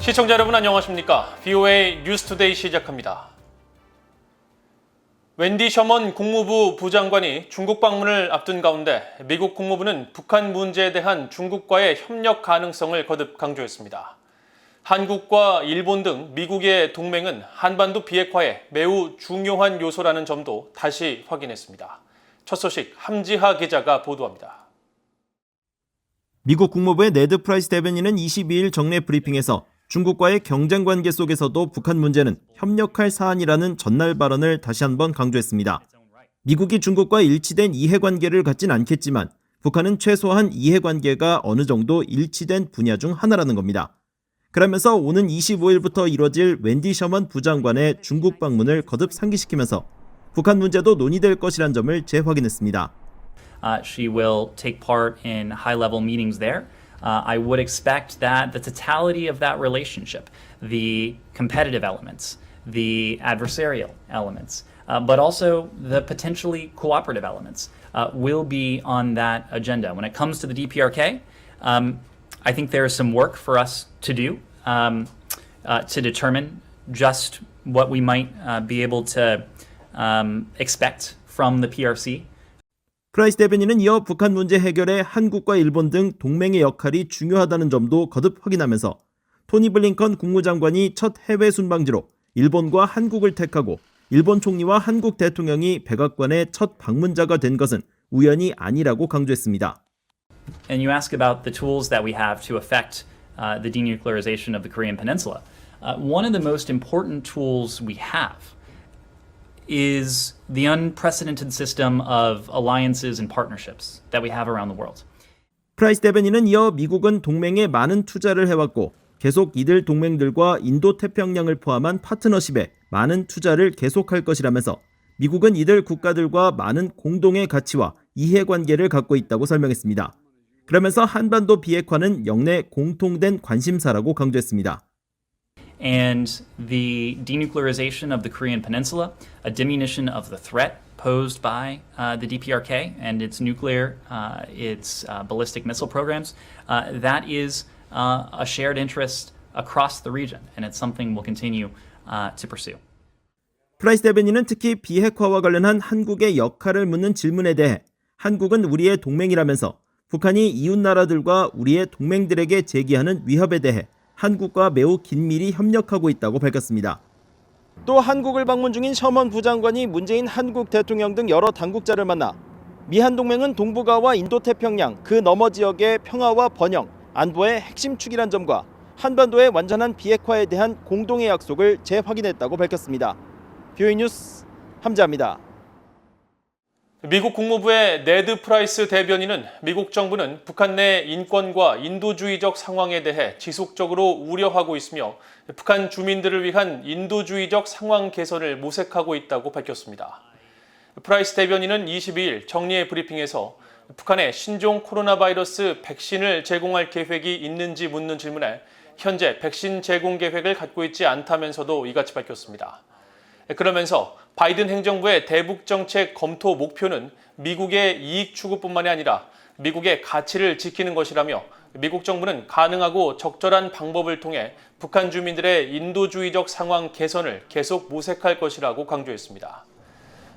시청자 여러분 안녕하십니까? BOA 뉴스투데이 시작합니다. 웬디 셔먼 국무부 부장관이 중국 방문을 앞둔 가운데 미국 국무부는 북한 문제에 대한 중국과의 협력 가능성을 거듭 강조했습니다. 한국과 일본 등 미국의 동맹은 한반도 비핵화에 매우 중요한 요소라는 점도 다시 확인했습니다. 첫 소식 함지하 기자가 보도합니다. 미국 국무부의 네드 프라이스 대변인은 22일 정례 브리핑에서 중국과의 경쟁 관계 속에서도 북한 문제는 협력할 사안이라는 전날 발언을 다시 한번 강조했습니다. 미국이 중국과 일치된 이해관계를 갖진 않겠지만 북한은 최소한 이해관계가 어느 정도 일치된 분야 중 하나라는 겁니다. 그러면서 오는 25일부터 이뤄질 웬디 셔먼 부장관의 중국 방문을 거듭 상기시키면서 북한 문제도 논의될 것이란 점을 재확인했습니다. Uh, she will take part in high level meetings there. Uh, I would expect that the totality of that relationship, the competitive elements, the adversarial elements, uh, but also the potentially cooperative elements, uh, will be on that agenda. When it comes to the DPRK, um, I think there is some work for us to do um, uh, to determine just what we might uh, be able to um, expect from the PRC 프라이스 대변인은 이어 북한 문제 해결에 한국과 일본 등 동맹의 역할이 중요하다는 점도 거듭 확인하면서 토니 블링컨 국무장관이 첫 해외 순방지로 일본과 한국을 택하고 일본 총리와 한국 대통령이 백악관의 첫 방문자가 된 것은 우연이 아니라고 강조했습니다. and you ask about the tools that we have to affect uh, the denuclearization of the Korean Peninsula. Uh, one of the most important tools we have is the unprecedented system of alliances and partnerships that we have around the world. 프라이스 대변인은 이어 미국은 동맹에 많은 투자를 해왔고 계속 이들 동맹들과 인도 태평양을 포함한 파트너십에 많은 투자를 계속할 것이라면서 미국은 이들 국가들과 많은 공동의 가치와 이해관계를 갖고 있다고 설명했습니다. 그러면서 한반도 비핵화는 영내 공통된 관심사라고 강조했습니다. And the denuclearization of the Korean Peninsula, a diminution of the threat posed by uh, the DPRK and its nuclear, uh, its uh, ballistic missile programs, uh, that is uh, a shared interest across the region, and it's something we'll continue uh, to pursue. 프라이스 대변인은 특히 비핵화와 관련한 한국의 역할을 묻는 질문에 대해 한국은 우리의 동맹이라면서 북한이 이웃 나라들과 우리의 동맹들에게 제기하는 위협에 대해 한국과 매우 긴밀히 협력하고 있다고 밝혔습니다. 또 한국을 방문 중인 셔먼 부장관이 문재인 한국 대통령 등 여러 당국자를 만나 미한 동맹은 동북아와 인도태평양 그 너머 지역의 평화와 번영, 안보의 핵심 축이란 점과 한반도의 완전한 비핵화에 대한 공동의 약속을 재확인했다고 밝혔습니다. 뷰이 뉴스 함자입니다. 미국 국무부의 네드 프라이스 대변인은 미국 정부는 북한 내 인권과 인도주의적 상황에 대해 지속적으로 우려하고 있으며 북한 주민들을 위한 인도주의적 상황 개선을 모색하고 있다고 밝혔습니다. 프라이스 대변인은 22일 정리의 브리핑에서 북한에 신종 코로나 바이러스 백신을 제공할 계획이 있는지 묻는 질문에 현재 백신 제공 계획을 갖고 있지 않다면서도 이같이 밝혔습니다. 그러면서 바이든 행정부의 대북 정책 검토 목표는 미국의 이익 추구뿐만이 아니라 미국의 가치를 지키는 것이라며 미국 정부는 가능하고 적절한 방법을 통해 북한 주민들의 인도주의적 상황 개선을 계속 모색할 것이라고 강조했습니다.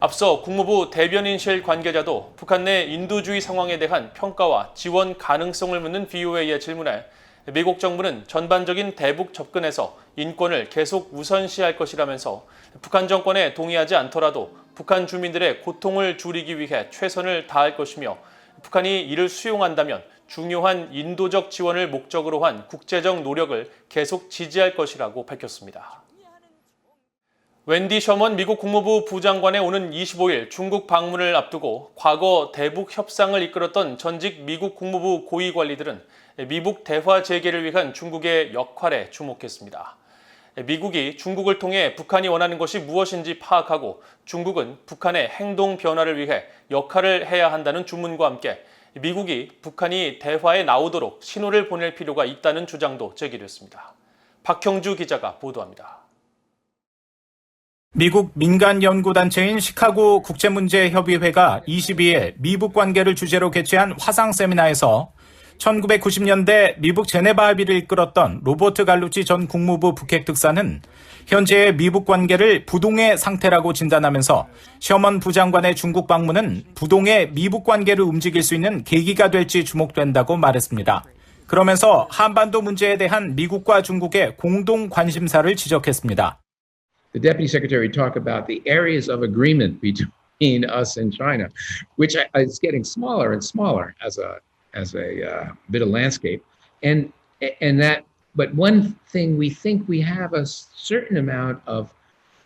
앞서 국무부 대변인실 관계자도 북한 내 인도주의 상황에 대한 평가와 지원 가능성을 묻는 BOA의 질문에 미국 정부는 전반적인 대북 접근에서 인권을 계속 우선시할 것이라면서 북한 정권에 동의하지 않더라도 북한 주민들의 고통을 줄이기 위해 최선을 다할 것이며 북한이 이를 수용한다면 중요한 인도적 지원을 목적으로 한 국제적 노력을 계속 지지할 것이라고 밝혔습니다. 웬디 셔먼 미국 국무부 부장관의 오는 25일 중국 방문을 앞두고 과거 대북 협상을 이끌었던 전직 미국 국무부 고위 관리들은 미북 대화 재개를 위한 중국의 역할에 주목했습니다. 미국이 중국을 통해 북한이 원하는 것이 무엇인지 파악하고 중국은 북한의 행동 변화를 위해 역할을 해야 한다는 주문과 함께 미국이 북한이 대화에 나오도록 신호를 보낼 필요가 있다는 주장도 제기됐습니다. 박형주 기자가 보도합니다. 미국 민간 연구단체인 시카고 국제문제협의회가 22일 미북 관계를 주제로 개최한 화상 세미나에서 1990년대 미국 제네바 합의를 이끌었던 로버트 갈루치 전 국무부 북핵 특사는 현재의 미북 관계를 부동의 상태라고 진단하면서 셔먼 부장관의 중국 방문은 부동의 미북 관계를 움직일 수 있는 계기가 될지 주목된다고 말했습니다. 그러면서 한반도 문제에 대한 미국과 중국의 공동 관심사를 지적했습니다. The deputy secretary talked about the areas of agreement between us and China, which is getting smaller and smaller as a as a uh, bit of landscape, and and that. But one thing we think we have a certain amount of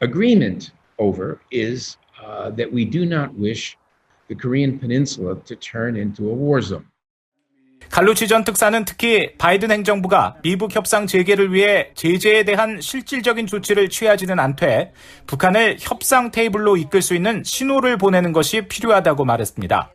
agreement over is uh, that we do not wish the Korean Peninsula to turn into a war zone. 갈루치 전 특사는 특히 바이든 행정부가 미북 협상 재개를 위해 제재에 대한 실질적인 조치를 취하지는 않되 북한을 협상 테이블로 이끌 수 있는 신호를 보내는 것이 필요하다고 말했습니다.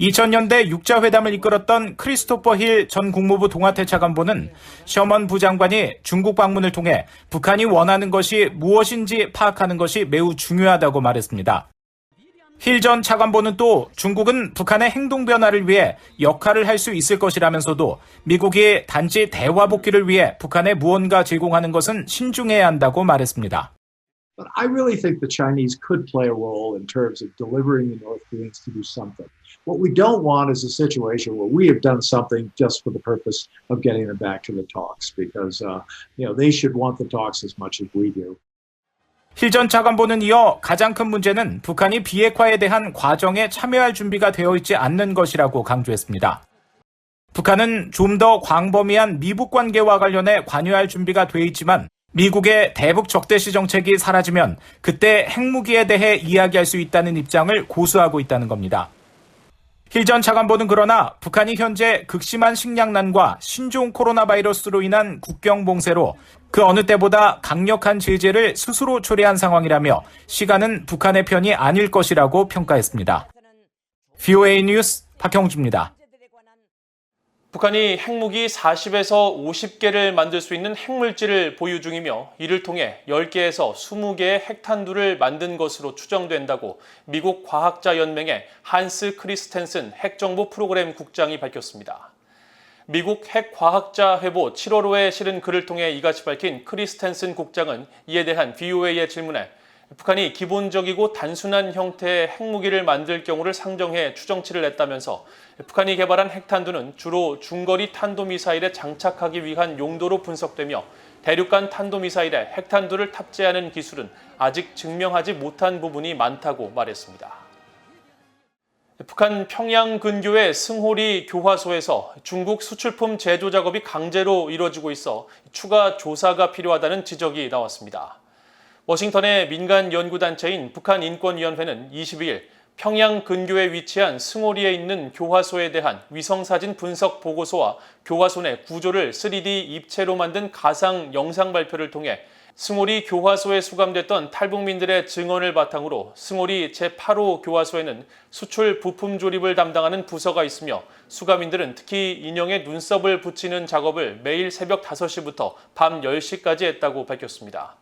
2000년대 육자회담을 이끌었던 크리스토퍼 힐 전 국무부 동아태 차관보는 셔먼 부장관이 중국 방문을 통해 북한이 원하는 것이 무엇인지 파악하는 것이 매우 중요하다고 말했습니다. 힐전 차관보는 또 중국은 북한의 행동 변화를 위해 역할을 할 수 있을 것이라면서도 미국이 단지 대화 복귀를 위해 북한에 무언가 제공하는 것은 신중해야 한다고 말했습니다. But I really think the Chinese could play a role in terms of delivering the North Koreans to do something. What we don't want is a situation where we have done something just for the purpose of getting them back to the talks, because uh, you know they should want the talks as much as we do. 힐전 차관보는 이어 가장 큰 문제는 북한이 비핵화에 대한 과정에 참여할 준비가 되어 있지 않는 것이라고 강조했습니다. 북한은 좀 더 광범위한 미북 관계와 관련해 관여할 준비가 돼 있지만 미국의 대북 적대시 정책이 사라지면 그때 핵무기에 대해 이야기할 수 있다는 입장을 고수하고 있다는 겁니다. 힐 전 차관보는 그러나 북한이 현재 극심한 식량난과 신종 코로나 바이러스로 인한 국경 봉쇄로 그 어느 때보다 강력한 제재를 스스로 초래한 상황이라며 시간은 북한의 편이 아닐 것이라고 평가했습니다. VOA 뉴스 박형주입니다. 북한이 핵무기 40에서 50개를 만들 수 있는 핵물질을 보유 중이며 이를 통해 10개에서 20개의 핵탄두를 만든 것으로 추정된다고 미국 과학자연맹의 한스 크리스텐슨 핵정보 프로그램 국장이 밝혔습니다. 미국 핵과학자 회보 7월호에 실은 글을 통해 이같이 밝힌 크리스텐슨 국장은 이에 대한 VOA의 질문에 북한이 기본적이고 단순한 형태의 핵무기를 만들 경우를 상정해 추정치를 냈다면서 북한이 개발한 핵탄두는 주로 중거리 탄도미사일에 장착하기 위한 용도로 분석되며 대륙간 탄도미사일에 핵탄두를 탑재하는 기술은 아직 증명하지 못한 부분이 많다고 말했습니다. 북한 평양 근교의 승호리 교화소에서 중국 수출품 제조 작업이 강제로 이루어지고 있어 추가 조사가 필요하다는 지적이 나왔습니다. 워싱턴의 민간 연구단체인 북한인권위원회는 22일 평양 근교에 위치한 승오리에 있는 교화소에 대한 위성사진 분석 보고서와 교화소 내 구조를 3D 입체로 만든 가상 영상 발표를 통해 승오리 교화소에 수감됐던 탈북민들의 증언을 바탕으로 승오리 제8호 교화소에는 수출 부품 조립을 담당하는 부서가 있으며 수감인들은 특히 인형에 눈썹을 붙이는 작업을 매일 새벽 5시부터 밤 10시까지 했다고 밝혔습니다.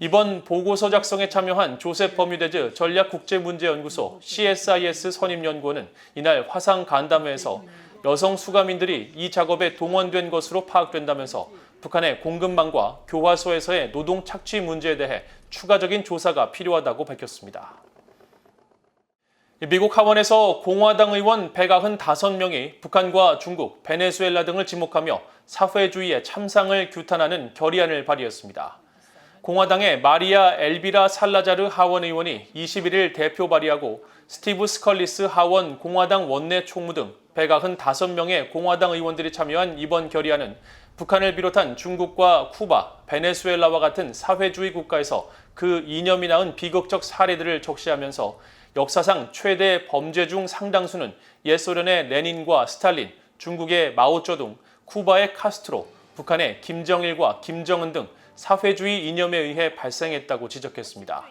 이번 보고서 작성에 참여한 조셉 버뮤데즈 전략국제문제연구소 CSIS 선임연구원은 이날 화상 간담회에서 여성 수감인들이 이 작업에 동원된 것으로 파악된다면서 북한의 공급망과 교화소에서의 노동 착취 문제에 대해 추가적인 조사가 필요하다고 밝혔습니다. 미국 하원에서 공화당 의원 195명이 북한과 중국, 베네수엘라 등을 지목하며 사회주의의 참상을 규탄하는 결의안을 발의했습니다. 공화당의 마리아 엘비라 살라자르 하원 의원이 21일 대표 발의하고 스티브 스컬리스 하원 공화당 원내 총무 등 195명의 공화당 의원들이 참여한 이번 결의안은 북한을 비롯한 중국과 쿠바, 베네수엘라와 같은 사회주의 국가에서 그 이념이 낳은 비극적 사례들을 적시하면서 역사상 최대 범죄 중 상당수는 옛 소련의 레닌과 스탈린, 중국의 마오쩌둥, 쿠바의 카스트로, 북한의 김정일과 김정은 등 사회주의 이념에 의해 발생했다고 지적했습니다.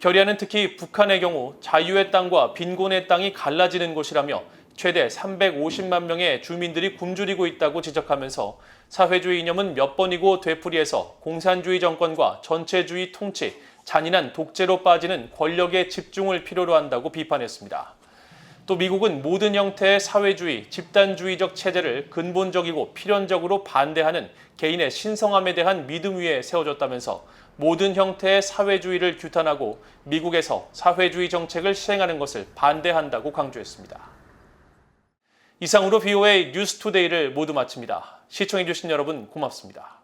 결의안은 특히 북한의 경우 자유의 땅과 빈곤의 땅이 갈라지는 곳이라며 최대 350만 명의 주민들이 굶주리고 있다고 지적하면서 사회주의 이념은 몇 번이고 되풀이해서 공산주의 정권과 전체주의 통치, 잔인한 독재로 빠지는 권력의 집중을 필요로 한다고 비판했습니다. 또 미국은 모든 형태의 사회주의, 집단주의적 체제를 근본적이고 필연적으로 반대하는 개인의 신성함에 대한 믿음 위에 세워졌다면서 모든 형태의 사회주의를 규탄하고 미국에서 사회주의 정책을 시행하는 것을 반대한다고 강조했습니다. 이상으로 BOA 뉴스투데이를 모두 마칩니다. 시청해주신 여러분 고맙습니다.